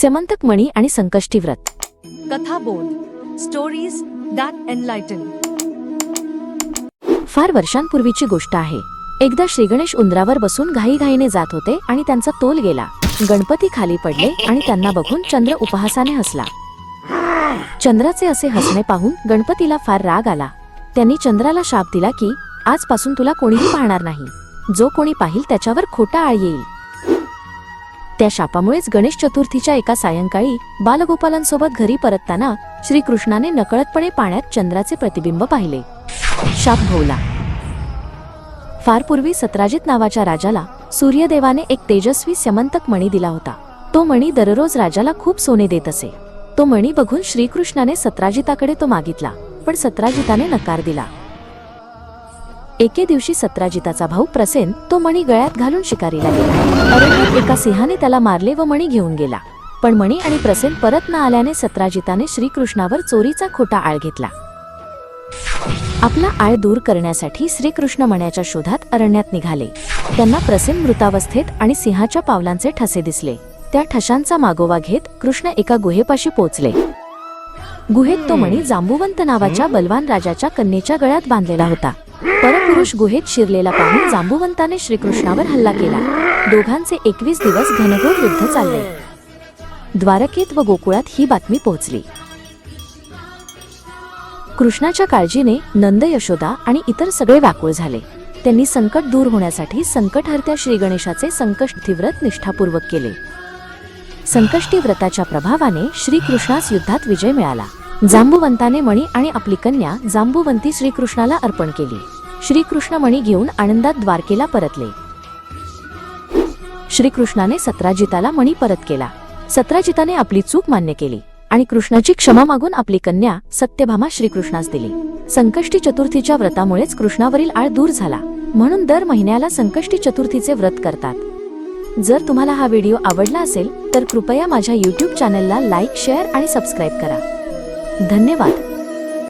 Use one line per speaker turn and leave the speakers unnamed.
स्यमंतक मणी आणि संकष्टी व्रत.
कथा बोध स्टोरीज दॅट एनलायटन
फार वर्षांपूर्वीची गोष्ट आहे. एकदा श्रीगणेश उंदरावर बसून घाईघाईने जात होते आणि त्यांचा तोल गेला. गणपती खाली पडले आणि त्यांना बघून चंद्र उपहासाने हसला. चंद्राचे असे हसणे पाहून गणपतीला फार राग आला. त्यांनी चंद्राला शाप दिला की आजपासून तुला कोणीही पाहणार नाही. जो कोणी पाहिल त्याच्यावर खोटा आळ येईल. त्या शापामुळेच गणेश चतुर्थीच्या एका सायंकाळी बालगोपालांसोबत घरी परतताना श्रीकृष्णाने नकळतपणे पाण्यात चंद्राचे प्रतिबिंब पाहिले. शाप भोवला. फार पूर्वी सत्राजित नावाच्या राजाला सूर्यदेवाने एक तेजस्वी समंतक मणी दिला होता. तो मणी दररोज राजाला खूप सोने देत असे. तो मणी बघून श्रीकृष्णाने सत्राजिताकडे तो मागितला पण सत्राजिताने नकार दिला. एके दिवशी सत्राजिताचा भाऊ प्रसेन तो मणी गळ्यात घालून शिकारीला गेला. अरण्यात एका सिंहाने त्याला मारले व मणी घेऊन गेला. पण मणी आणि प्रसेन परत न आल्याने सत्राजिताने श्रीकृष्णावर चोरीचा खोटा आळ घेतला. आपला आळ दूर करण्यासाठी श्रीकृष्ण मण्याच्या शोधात अरण्यात निघाले. त्यांना प्रसेन मृतावस्थेत आणि सिंहाच्या पावलांचे ठसे दिसले. त्या ठशांचा मागोवा घेत कृष्ण एका गुहेपाशी पोचले. गुहेत तो मणी जांबुवंत नावाच्या बलवान राजाच्या कन्येच्या गळ्यात बांधलेला होता. परपुरुष गुहेत शिरलेला पाहून जांबुवंताने श्रीकृष्णावर हल्ला केला. दोघांचे एकवीस दिवस घनघोर युद्ध चालले. द्वारकेत व गोकुळात ही बातमी पोहोचली. कृष्णाच्या काळजीने नंद यशोदा आणि इतर सगळे व्याकुळ झाले. त्यांनी संकट दूर होण्यासाठी संकटहर्त्या श्री गणेशाचे संकष्टी व्रत निष्ठापूर्वक केले. संकष्टी व्रताच्या प्रभावाने श्रीकृष्णास युद्धात विजय मिळाला. जांबुवंताने मणी आणि आपली कन्या जांबुवंती श्रीकृष्णाला अर्पण केली. श्रीकृष्ण मणी घेऊन आनंदात द्वारकेला परतले. श्रीकृष्णाने सत्राजिताला मणी परत केला. सत्राजिताने आपली चूक मान्य केली आणि कृष्णाची क्षमा मागून आपली कन्या सत्यभामा श्रीकृष्णास दिली. संकष्टी चतुर्थीच्या व्रतामुळेच कृष्णावरील आळ दूर झाला. म्हणून दर महिन्याला संकष्टी चतुर्थीचे व्रत करतात. जर तुम्हाला हा व्हिडिओ आवडला असेल तर कृपया माझ्या यूट्यूब चॅनलला लाईक शेअर आणि सबस्क्राईब करा. धन्यवाद.